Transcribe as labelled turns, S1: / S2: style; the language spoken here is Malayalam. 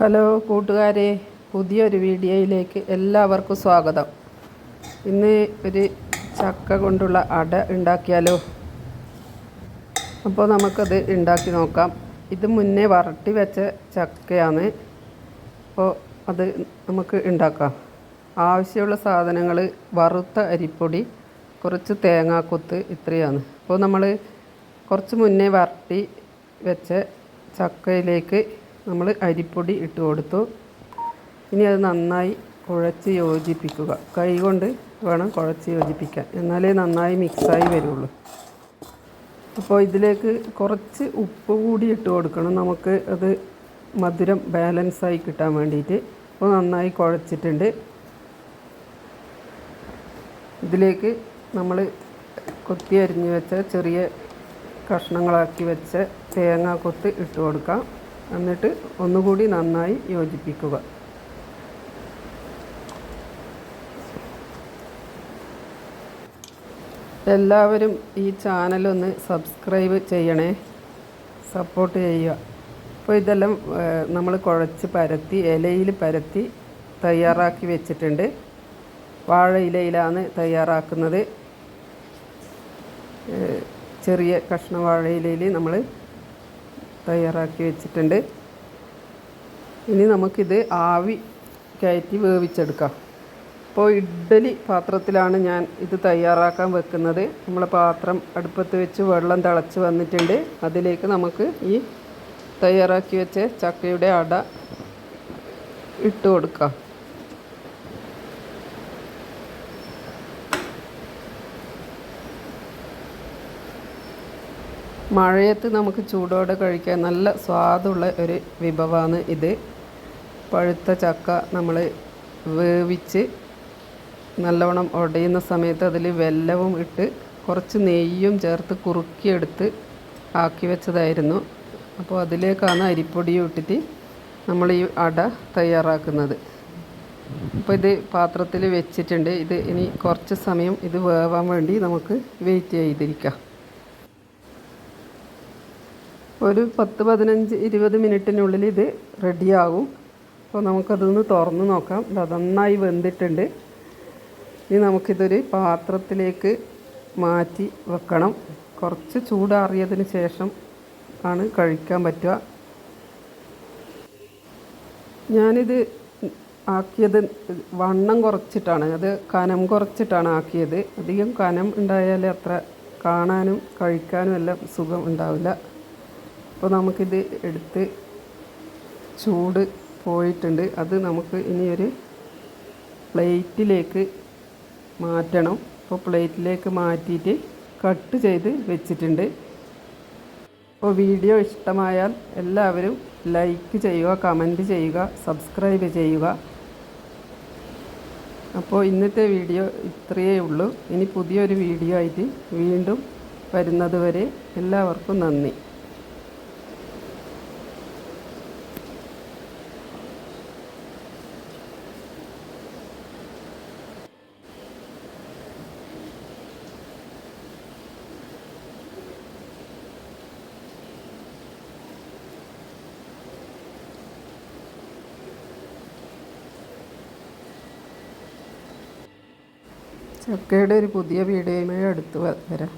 S1: ഹലോ കൂട്ടുകാരെ പുതിയൊരു വീഡിയോയിലേക്ക് എല്ലാവർക്കും സ്വാഗതം ഇന്ന് ഒരു ചക്ക കൊണ്ടുള്ള അട ഉണ്ടാക്കിയാലോ അപ്പോൾ നമുക്കത് ഉണ്ടാക്കി നോക്കാം ഇത് മുന്നേ വരട്ടി വെച്ച ചക്കയാണ് അപ്പോൾ അത് നമുക്ക് ഉണ്ടാക്കാം ആവശ്യമുള്ള സാധനങ്ങൾ വറുത്ത അരിപ്പൊടി കുറച്ച് തേങ്ങാക്കൊത്ത് ഇത്രയാണ് അപ്പോൾ നമ്മൾ കുറച്ച് മുന്നേ വരട്ടി വെച്ച ചക്കയിലേക്ക് നമ്മൾ അരിപ്പൊടി ഇട്ട് കൊടുത്തു ഇനി അത് നന്നായി കുഴച്ച് യോജിപ്പിക്കുക കൈകൊണ്ട് വേണം കുഴച്ച് യോജിപ്പിക്കാൻ എന്നാലേ നന്നായി മിക്സായി വരുള്ളൂ അപ്പോൾ ഇതിലേക്ക് കുറച്ച് ഉപ്പ് കൂടി ഇട്ട് കൊടുക്കണം നമുക്ക് അത് മധുരം ബാലൻസായി കിട്ടാൻ വേണ്ടിയിട്ട് അപ്പോൾ നന്നായി കുഴച്ചിട്ടുണ്ട് ഇതിലേക്ക് നമ്മൾ കൊത്തി അരിഞ്ഞ് വെച്ച ചെറിയ കഷ്ണങ്ങളാക്കി വെച്ച തേങ്ങ കൊത്ത് ഇട്ട് കൊടുക്കാം എന്നിട്ട് ഒന്നുകൂടി നന്നായി യോജിപ്പിക്കുക എല്ലാവരും ഈ ചാനലൊന്ന് സബ്സ്ക്രൈബ് ചെയ്യണേ സപ്പോർട്ട് ചെയ്യുക അപ്പോൾ ഇതെല്ലാം നമ്മൾ കുഴച്ച് പരത്തി ഇലയിൽ പരത്തി തയ്യാറാക്കി വെച്ചിട്ടുണ്ട് വാഴ ഇലയിലാണ് തയ്യാറാക്കുന്നത് ചെറിയ കഷ്ണ വാഴ ഇലയിൽ നമ്മൾ തയ്യാറാക്കി വെച്ചിട്ടുണ്ട് ഇനി നമുക്കിത് ആവി കയറ്റി വേവിച്ചെടുക്കാം അപ്പോൾ ഇഡ്ഡലി പാത്രത്തിലാണ് ഞാൻ ഇത് തയ്യാറാക്കാൻ വെക്കുന്നത് നമ്മളെ പാത്രം അടുപ്പത്ത് വെച്ച് വെള്ളം തിളച്ച് വന്നിട്ടുണ്ട് അതിലേക്ക് നമുക്ക് ഈ തയ്യാറാക്കി വെച്ച ചക്കയുടെ അട ഇട്ട് കൊടുക്കാം മഴയത്ത് നമുക്ക് ചൂടോടെ കഴിക്കാൻ നല്ല സ്വാദുള്ള ഒരു വിഭവമാണ് ഇത് പഴുത്ത ചക്ക നമ്മൾ വേവിച്ച് നല്ലവണ്ണം ഉടയുന്ന സമയത്ത് അതിൽ വെല്ലവും ഇട്ട് കുറച്ച് നെയ്യും ചേർത്ത് കുറുക്കിയെടുത്ത് ആക്കി വെച്ചതായിരുന്നു അപ്പോൾ അതിലേക്കാണ് അരിപ്പൊടിയും ഇട്ടിട്ട് നമ്മൾ ഈ അട തയ്യാറാക്കുന്നത് അപ്പോൾ ഇത് പാത്രത്തിൽ വെച്ചിട്ടുണ്ട് ഇത് ഇനി കുറച്ച് സമയം ഇത് വേവാൻ വേണ്ടി നമുക്ക് വെയിറ്റ് ചെയ്തിരിക്കാം ഒരു പത്ത് പതിനഞ്ച് ഇരുപത് മിനിറ്റിനുള്ളിൽ ഇത് റെഡിയാകും അപ്പോൾ നമുക്കതൊന്ന് തുറന്ന് നോക്കാം അത് നന്നായി വെന്തിട്ടുണ്ട് ഇനി നമുക്കിതൊരു പാത്രത്തിലേക്ക് മാറ്റി വെക്കണം കുറച്ച് ചൂടാറിയതിന് ശേഷം ആണ് കഴിക്കാൻ പറ്റുക ഞാനിത് ആക്കിയത് വണ്ണം കുറച്ചിട്ടാണ് അത് കനം കുറച്ചിട്ടാണ് ആക്കിയത് അധികം കനം ഉണ്ടായാലേ അത്ര കാണാനും കഴിക്കാനും എല്ലാം സുഖം ഉണ്ടാവില്ല അപ്പോൾ നമുക്കിത് എടുത്ത് ചൂട് പോയിട്ടുണ്ട് അത് നമുക്ക് ഇനിയൊരു പ്ലേറ്റിലേക്ക് മാറ്റണം അപ്പോൾ പ്ലേറ്റിലേക്ക് മാറ്റിയിട്ട് കട്ട് ചെയ്ത് വെച്ചിട്ടുണ്ട് അപ്പോൾ വീഡിയോ ഇഷ്ടമായാൽ എല്ലാവരും ലൈക്ക് ചെയ്യുക കമൻറ്റ് ചെയ്യുക സബ്സ്ക്രൈബ് ചെയ്യുക അപ്പോൾ ഇന്നത്തെ വീഡിയോ ഇത്രയേ ഉള്ളൂ ഇനി പുതിയൊരു വീഡിയോ ആയിട്ട് വീണ്ടും വരുന്നതുവരെ എല്ലാവർക്കും നന്ദി ചക്കയുടെ ഒരു പുതിയ വീഡിയോയുമായി അടുത്ത് വരാം